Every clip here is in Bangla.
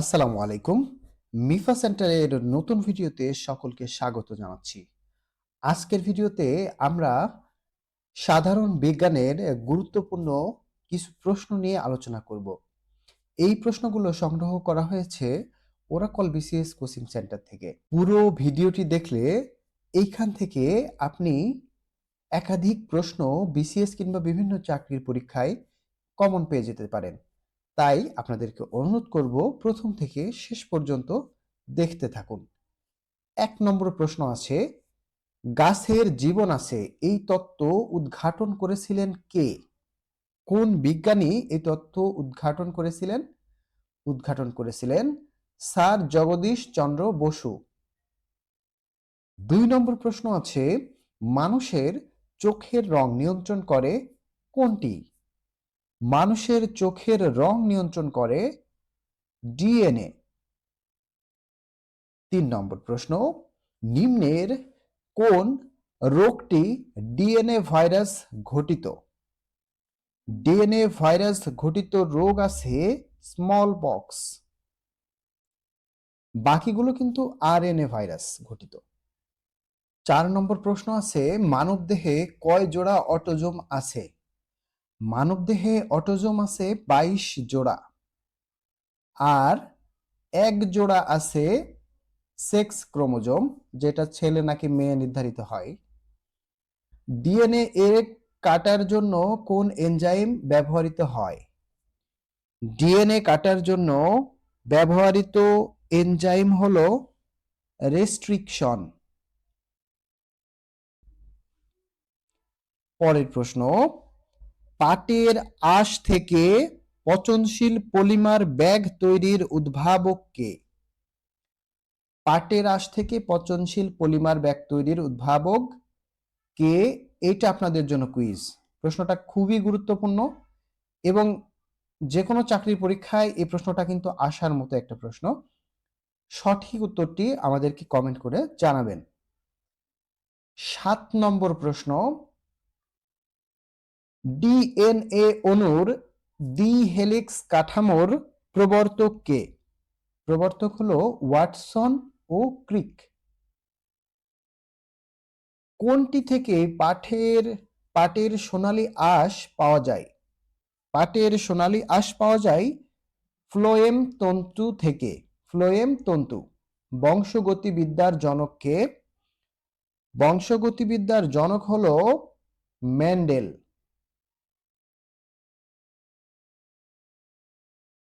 আসসালামু আলাইকুম। মিফা সেন্টারের নতুন ভিডিওতে সকলকে স্বাগত জানাচ্ছি। আজকের ভিডিওতে আমরা সাধারণ বিজ্ঞানের গুরুত্বপূর্ণ কিছু প্রশ্ন নিয়ে আলোচনা করব। এই প্রশ্নগুলো সংগ্রহ করা হয়েছে ওরাকল বিসিএস কোচিং সেন্টার থেকে। পুরো ভিডিওটি দেখলে এইখান থেকে আপনি একাধিক প্রশ্ন বিসিএস কিংবা বিভিন্ন চাকরির পরীক্ষায় কমন পেয়ে যেতে পারেন। তাই আপনাদেরকে অনুরোধ করব প্রথম থেকে শেষ পর্যন্ত দেখতে থাকুন। এক নম্বর প্রশ্ন আছে, গাছের জীবন আছে, এই তত্ত্ব উদ্ঘাটন করেছিলেন কে? কোন বিজ্ঞানী এই তত্ত্ব উদ্ঘাটন করেছিলেন? উদ্ঘাটন করেছিলেন স্যার জগদীশ চন্দ্র বসু। দুই নম্বর প্রশ্ন আছে, মানুষের চোখের রং নিয়ন্ত্রণ করে কোনটি? মানুষের চোখের রং নিয়ন্ত্রণ করে ডিএনএ। তিন নম্বর প্রশ্ন, নিম্নের কোন রোগটি ডিএনএ ভাইরাস ঘটিত? ডিএনএ ভাইরাস ঘটিত রোগ আছে স্মল পক্স বাকিগুলো কিন্তু আরএনএ ভাইরাস ঘটিত। চার নম্বর প্রশ্ন আছে, মানবদেহে কয় জোড়া অটোজোম আছে? মানবদেহে অটোজোম আছে বাইশ জোড়া আর এক জোড়া আছে সেক্স ক্রোমোজোম, যেটা ছেলে নাকি মেয়ে নির্ধারিত হয়। ডিএনএ এর কাটার জন্য কোন এনজাইম ব্যবহৃত হয়? ডিএনএ কাটার জন্য ব্যবহৃত এনজাইম হলো রেস্ট্রিকশন। পরের প্রশ্ন পাটের আঁশ থেকে পচনশীল পলিমার ব্যাগ তৈরির উদ্ভাবক কে পাটের আঁশ থেকে পচনশীল পলিমার ব্যাগ তৈরির উদ্ভাবক কে? এটা আপনাদের জন্য কুইজ। প্রশ্নটা খুবই গুরুত্বপূর্ণ এবং যে কোনো চাকরির পরীক্ষায় এই প্রশ্নটা কিন্তু আসার মতো একটা প্রশ্ন। সঠিক উত্তরটি আমাদেরকে কমেন্ট করে জানাবেন। সাত নম্বর প্রশ্ন ডিএনএ অণুর দ্বি হেলিক্স কাঠামোর প্রবর্তক কে? প্রবর্তক হলো ওয়াটসন ও ক্রিক। কোনটি থেকে পাঠের, পাটের সোনালী আঁশ পাওয়া যায়? পাটের সোনালী আঁশ পাওয়া যায় ফ্লোয়েম তন্তু থেকে। ফ্লোয়েম তন্তু, বংশগতিবিদ্যার জনককে বংশগতিবিদ্যার জনক হলো ম্যান্ডেল।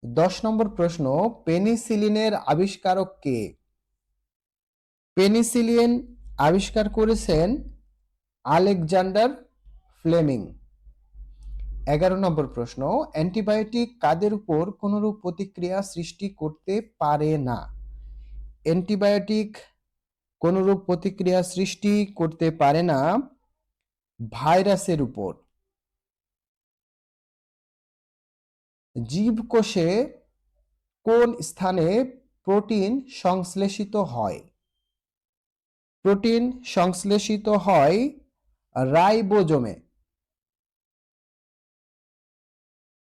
দশ নম্বর প্রশ্ন, পেনিসিলিনের আবিষ্কারক কে? পেনিসিলিন আবিষ্কার করেছেন আলেকজান্ডার ফ্লেমিং। এগারো নম্বর প্রশ্ন, অ্যান্টিবায়োটিক কাদের উপর কোনরূপ প্রতিক্রিয়া সৃষ্টি করতে পারে না? অ্যান্টিবায়োটিক কোনরূপ প্রতিক্রিয়া সৃষ্টি করতে পারে না ভাইরাসের উপর। জীবকোষে কোন স্থানে প্রোটিন সংশ্লেষিত হয়? প্রোটিন সংশ্লেষিত হয় রাইবোজোমে।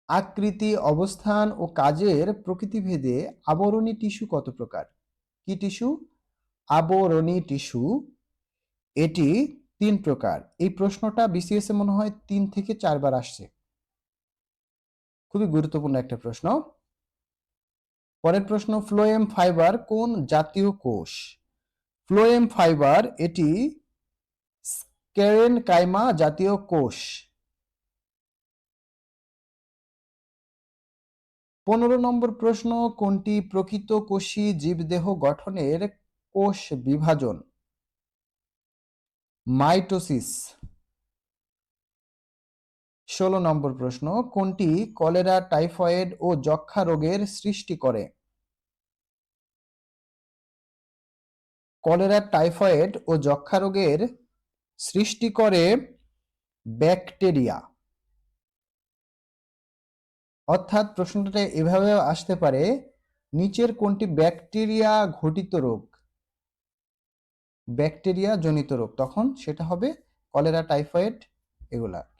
আকৃতি, অবস্থান ও কাজের প্রকৃতিভেদে আবরণী টিস্যু কত প্রকার? কি টিস্যু? আবরণী টিস্যু, এটি তিন প্রকার। এই প্রশ্নটা বিসিএস মনে হয় তিন থেকে চারবার আসছে। খুবই গুরুত্বপূর্ণ একটা প্রশ্ন। পরের প্রশ্ন, ফ্লোয়েম ফাইবার কোন জাতীয় কোষ? ফ্লোয়েম ফাইবার এটি স্কেরেন কাইমা জাতীয় কোষ। পনেরো নম্বর প্রশ্ন, কোনটি প্রকৃত কোষী জীবদেহ গঠনের কোষ বিভাজন? মাইটোসিস। ষোলো নম্বর প্রশ্ন, কোনটি কলেরা টাইফয়েড ও যক্ষা রোগের সৃষ্টি করে? কলেরা টাইফয়েড ও যক্ষা রোগের সৃষ্টি করে ব্যাকটেরিয়া। অর্থাৎ প্রশ্নটা এভাবে আসতে পারে, নিচের কোনটি ব্যাকটেরিয়া ঘটিত রোগ? ব্যাকটেরিয়া জনিত রোগ। তখন সেটা হবে কলেরা টাইফয়েড এগুলা।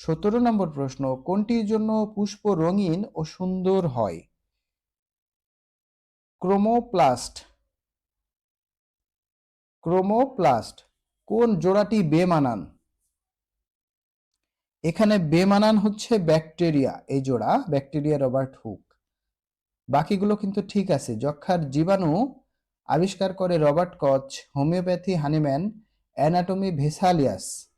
সতেরো নম্বর প্রশ্ন, কোনটির জন্য পুষ্প রঙিন ও সুন্দর হয়? ক্রোমোপ্লাস্ট। ক্রোমোপ্লাস্ট, কোন জোড়াটি বেমানান? এখানে বেমানান হচ্ছে ব্যাকটেরিয়া, এই জোড়া ব্যাকটেরিয়া রবার্ট হুক বাকিগুলো কিন্তু ঠিক আছে যক্ষার জীবাণু আবিষ্কার করে রবার্ট কচ, হোমিওপ্যাথি, হানিম্যান, অ্যানাটমি, ভেসালিয়াস।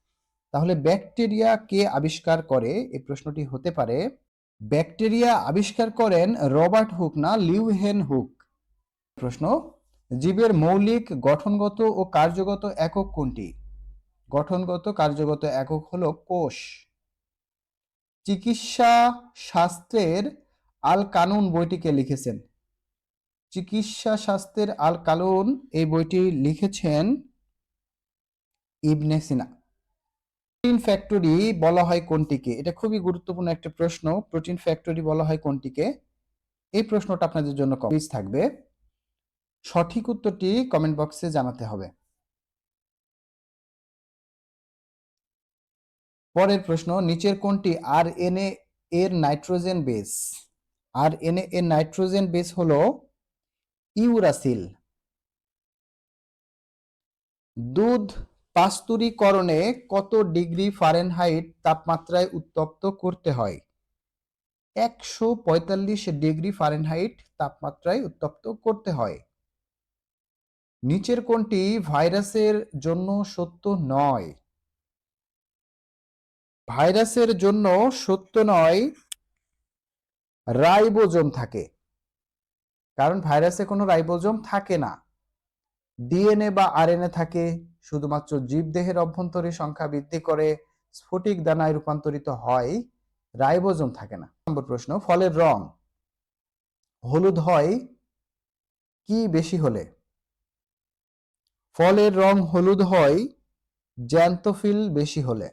তাহলে ব্যাকটেরিয়া কে আবিষ্কার করে? এই প্রশ্নটি হতে পারে, ব্যাকটেরিয়া আবিষ্কার করেন রবার্ট হুক না লিউহেন হুক। প্রশ্ন, জীবের মৌলিক, গঠনগত ও কার্যগত একক কোনটি? গঠনগত, কার্যগত একক হলো কোষ। চিকিৎসা শাস্ত্রের আল কানুন বইটিকে লিখেছেন? চিকিৎসা শাস্ত্রের আল কানুন এই বইটি লিখেছেন ইবনে সিনা। প্রোটিন ফ্যাক্টরি বলা হয় কোনটিকে? এটা খুবই গুরুত্বপূর্ণ একটা প্রশ্ন। প্রোটিন ফ্যাক্টরি বলা হয় কোনটিকে? এই প্রশ্নটা আপনাদের জন্য কমিজ থাকবে। সঠিক উত্তরটি কমেন্ট বক্সে জানাতে হবে। পরের প্রশ্ন, নিচের কোনটি আর এন এর নাইট্রোজেন বেস? আর এন এর নাইট্রোজেন বেস হলো ইউরাসিল। দুধ পাস্তুরীকরণে কত ডিগ্রি ফারেনহাইট তাপমাত্রায় উত্তপ্ত করতে হয়? একশো পঁয়তাল্লিশ ডিগ্রি ফারেনহাইট তাপমাত্রায় উত্তপ্ত করতে হয়। নিচের কোনটি ভাইরাসের জন্য সত্য নয়। ভাইরাসের জন্য সত্য নয়, রাইবোজোম থাকে। কারণ ভাইরাসে কোনো রাইবোজোম থাকে না। ডিএনএ বা আরএনএ থাকে। শুধুমাত্র জীবদেহের অভ্যন্তরে সংখ্যা বৃদ্ধি করে স্ফটিক দানায় রূপান্তরিত হয়, রাইবোজোম থাকে না। নম্বর প্রশ্ন, ফলের রং হলুদ হয় কি বেশি হলে? ফলের রং হলুদ হয় জ্যান্তফিল বেশি হলে।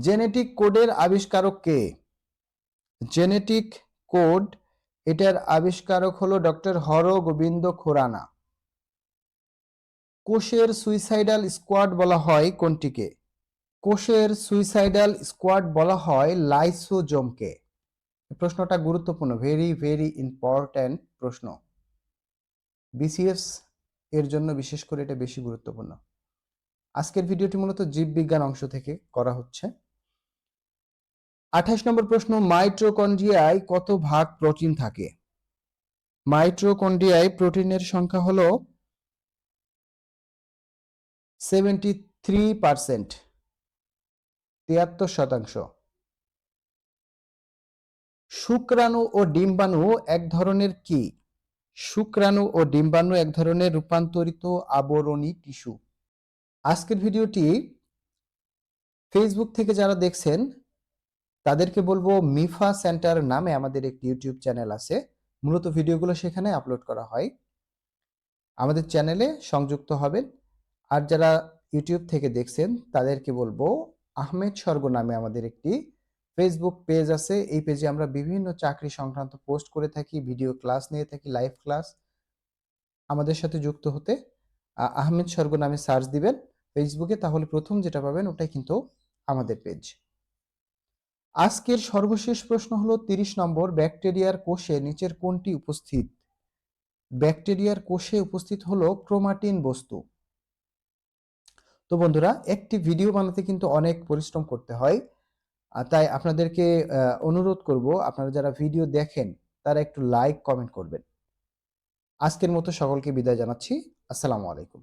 জেনেটিক কোডের আবিষ্কারক কে? জেনেটিক কোড, এটার আবিষ্কারক হলো ডক্টর হর গোবিন্দ খোরানা। কোষের সুইসাইডাল স্কোয়াড বলা হয় কোনটিকে? কোষের সুইসাইডাল স্কোয়াড বলা হয় লাইসোজোমকে প্রশ্নটা গুরুত্বপূর্ণ ভেরি ভেরি ইম্পর্ট্যান্ট প্রশ্ন। বিসিএস এর জন্য বিশেষ করে এটা বেশি গুরুত্বপূর্ণ। আজকের ভিডিওটি মূলত জীববিজ্ঞান অংশ থেকে করা হচ্ছে। আঠাশ নম্বর প্রশ্ন মাইট্রোকন্ড্রিয়ায় কত ভাগ প্রোটিন থাকে? মাইট্রোকন্ড্রিয়ায় প্রোটিনের সংখ্যা হলো সেভেন্টি থ্রি পার্সেন্ট তিয়াত্তর শতাংশ। শুক্রাণু ও ডিম্বাণু এক ধরনের কি? শুক্রাণু ও ডিম্বাণু এক ধরনের রূপান্তরিত আবরণী টিস্যু। আজকের ভিডিওটি ফেসবুক থেকে যারা দেখছেন, তাদেরকে বলব মিফা সেন্টার নামে আমাদের একটি ইউটিউব চ্যানেল আছে। মূলত ভিডিওগুলো সেখানে আপলোড করা হয়। আমাদের চ্যানেলে সংযুক্ত হবেন। আর যারা ইউটিউব থেকে দেখছেন, তাদেরকে বলব আহমেদ স্বর্গ নামে আমাদের একটি ফেসবুক পেজ আছে। এই পেজে আমরা বিভিন্ন চাকরি সংক্রান্ত পোস্ট করে থাকি ভিডিও ক্লাস নিয়ে থাকি লাইভ ক্লাস আমাদের সাথে যুক্ত হতে। আহমেদ স্বর্গ নামে সার্চ দিবেন ফেসবুকে তাহলে প্রথম যেটা পাবেন ওটাই কিন্তু আমাদের পেজ আজকের সর্বশেষ প্রশ্ন হলো তিরিশ নম্বর, ব্যাকটেরিয়ার কোষে নিচের কোনটি উপস্থিত? ব্যাকটেরিয়ার কোষে উপস্থিত হলো ক্রোমাটিন বস্তু। তো বন্ধুরা, একটি ভিডিও বানাতে কিন্তু অনেক পরিশ্রম করতে হয়। তাই আপনাদেরকে অনুরোধ করব, আপনারা যারা ভিডিও দেখেন, তারা একটু লাইক কমেন্ট করবেন। আজকের মতো সকলকে বিদায় জানাচ্ছি। আসসালামু আলাইকুম।